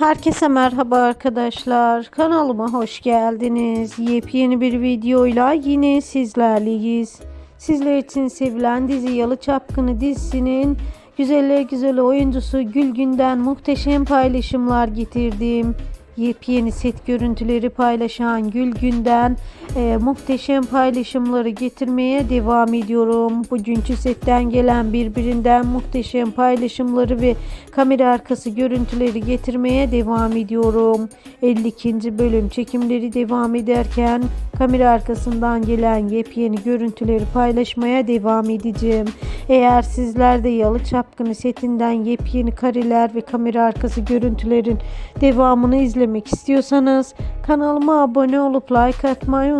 Herkese merhaba arkadaşlar. Kanalıma hoş geldiniz. Yepyeni bir videoyla yine sizlerleyiz. Sizler için sevilen dizi Yalı Çapkını dizisinin güzeller güzeli oyuncusu Gülgün'den muhteşem paylaşımlar getirdim. Yepyeni set görüntüleri paylaşan Gülgün'den e, muhteşem paylaşımları getirmeye devam ediyorum. Bugünkü setten gelen birbirinden muhteşem paylaşımları ve kamera arkası görüntüleri getirmeye devam ediyorum. 52. bölüm çekimleri devam ederken kamera arkasından gelen yepyeni görüntüleri paylaşmaya devam edeceğim. Eğer sizler de Yalı Çapkını setinden yepyeni kareler ve kamera arkası görüntülerin devamını izlemek istiyorsanız kanalıma abone olup like atmayı